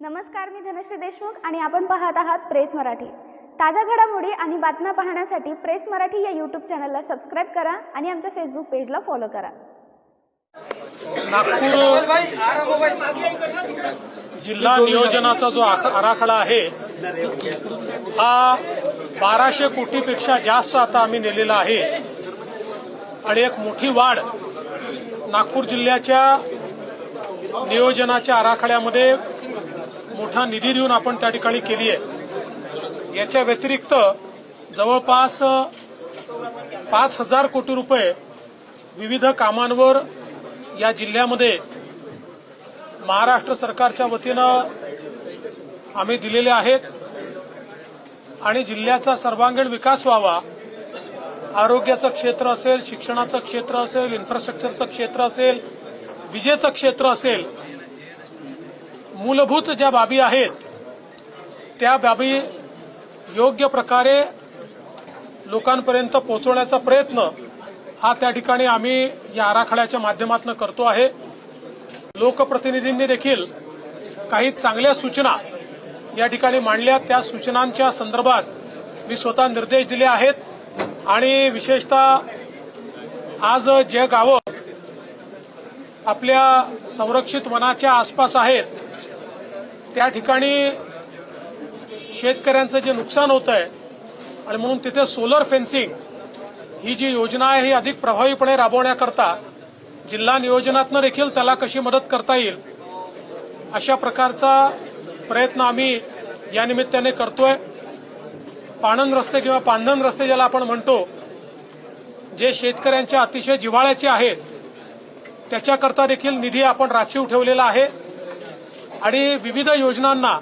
नमस्कार मी धनश्री देशमुख आणि आपण पाहत आहात प्रेस मराठी. ताज्या घडामोडी आणि बातम्या पाहण्यासाठी प्रेस मराठी या यूट्यूब चॅनलला सबस्क्राईब करा आणि आमच्या फेसबुक पेजला फॉलो करा. नागपूर जिल्हा नियोजनाचा जो आख- आराखडा आहे हा बाराशे कोटीपेक्षा जास्त आता आम्ही नेलेला आहे. आणि एक मोठी वाढ नागपूर जिल्ह्याच्या नियोजनाच्या आराखड्यामध्ये मोठा निधी देऊन आपण त्या ठिकाणी केली आहे. याच्या व्यतिरिक्त जवळपास पाच हजार कोटी रुपये विविध कामांवर या जिल्ह्यामध्ये महाराष्ट्र सरकारच्या वतीनं आम्ही दिलेले आहेत. आणि जिल्ह्याचा सर्वांगीण विकास व्हावा आरोग्याचं क्षेत्र असेल शिक्षणाचं क्षेत्र असेल इन्फ्रास्ट्रक्चरचं क्षेत्र असेल विजेचं क्षेत्र असेल मूलभूत ज्या बाबी आहेत त्या बाबी योग्य प्रकारे लोकांपर्यंत पोहोचवण्याचा प्रयत्न हा त्या ठिकाणी आम्ही या आराखड्याच्या माध्यमातून करतो आहे. लोकप्रतिनिधींनी देखील काही चांगल्या सूचना या ठिकाणी मांडल्या. त्या सूचनांच्या संदर्भात मी स्वतः निर्देश दिले आहेत आणि विशेषतः आज जे गावं आपल्या संरक्षित वनाच्या आसपास आहेत त्या ठिकाणी शेतकऱ्यांचं जे नुकसान होत आहे आणि म्हणून तिथे सोलर फेन्सिंग ही जी योजना आहे ही अधिक प्रभावीपणे राबवण्याकरता जिल्हा नियोजनातनं देखील त्याला कशी मदत करता येईल अशा प्रकारचा प्रयत्न आम्ही या निमित्ताने करतोय. पाणन रस्ते किंवा पांधन रस्ते ज्याला आपण म्हणतो जे शेतकऱ्यांच्या अतिशय जिव्हाळ्याचे आहेत त्याच्याकरता देखील निधी आपण राखीव ठेवलेला आहे. आणि विविध योजनांना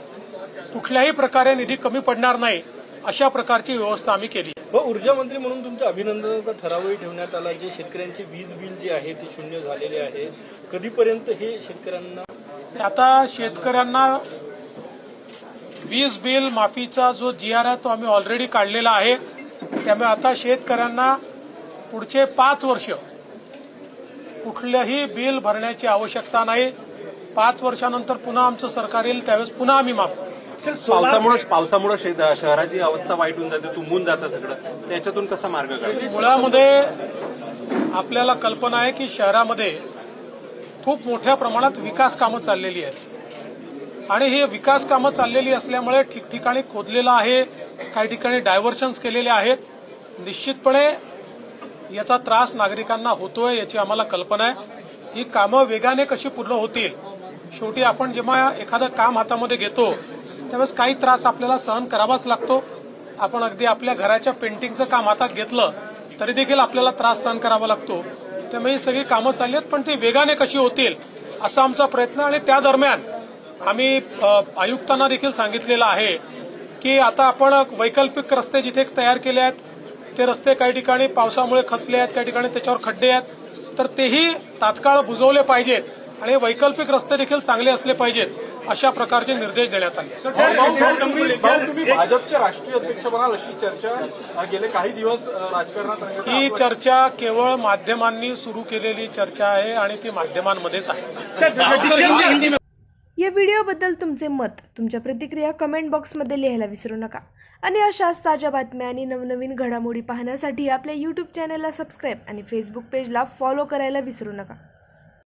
कुठल्याही प्रकारे निधी कमी पडणार नाही अशा प्रकारची व्यवस्था आम्ही केली. व ऊर्जा मंत्री म्हणून तुमच्या अभिनंदनाचा ठरावही ठेवण्यात आला जे शेतकऱ्यांचे वीज बिल जे आहे ते शून्य झालेले आहे. कधीपर्यंत हे शेतकऱ्यांना आता शेतकऱ्यांना वीज बिल माफीचा जो जी आर आहे तो आम्ही ऑलरेडी काढलेला आहे. त्यामुळे आता शेतकऱ्यांना पुढचे पाच वर्ष कुठलंही बिल भरण्याची आवश्यकता नाही. पाच वर्षानंतर पुन्हा आमचं सरकार येईल त्यावेळेस पुन्हा आम्ही माफ करू. पावसामुळे पावसामुळे शहराची अवस्था वाईट होऊन जाते तुंबून जातं सगळं. त्याच्यातून कसा मार्ग मुळामध्ये आपल्याला कल्पना आहे की शहरामध्ये खूप मोठ्या प्रमाणात विकास कामं चाललेली आहेत. आणि ही विकास कामं चाललेली असल्यामुळे ठिकठिकाणी खोदलेलं आहे काही ठिकाणी डायव्हर्शन्स केलेले आहेत. निश्चितपणे याचा त्रास नागरिकांना होतोय याची आम्हाला कल्पना आहे. ही कामं वेगाने कशी पूर्ण होतील शेवटी आपण जेव्हा एखादं काम हातामध्ये घेतो त्यावेळेस काही त्रास आपल्याला सहन करावाच लागतो. आपण अगदी आपल्या घराच्या पेंटिंगचं काम हातात घेतलं तरी देखील आपल्याला त्रास सहन करावा लागतो. त्यामुळे ही सगळी कामं चालली आहेत पण ती वेगाने कशी होतील असा आमचा प्रयत्न आणि त्या दरम्यान आम्ही आयुक्तांना देखील सांगितलेलं आहे की आता आपण वैकल्पिक रस्ते जिथे तयार केले आहेत ते रस्ते काही ठिकाणी पावसामुळे खचले आहेत काही ठिकाणी त्याच्यावर खड्डे आहेत तर तेही तात्काळ बुजवले पाहिजेत. आणि वैकल्पिक रस्ते देखील चांगले असले पाहिजेत अशा प्रकारचे निर्देश देण्यात आले. तुम्ही भाजपचे राष्ट्रीय अध्यक्ष बनाल अशी चर्चा गेले काही दिवस राजकारणात ही. चर्चा केवळ माध्यमांनी सुरू केलेली चर्चा आहे आणि ती माध्यमांमध्येच आहे. या व्हिडिओबद्दल तुमचे मत तुमच्या प्रतिक्रिया कमेंट बॉक्समध्ये लिहायला विसरू नका. आणि अशाच ताज्या बातम्या आणि नवनवीन घडामोडी पाहण्यासाठी आपल्या यूट्यूब चॅनलला सबस्क्राईब आणि फेसबुक पेजला फॉलो करायला विसरू नका.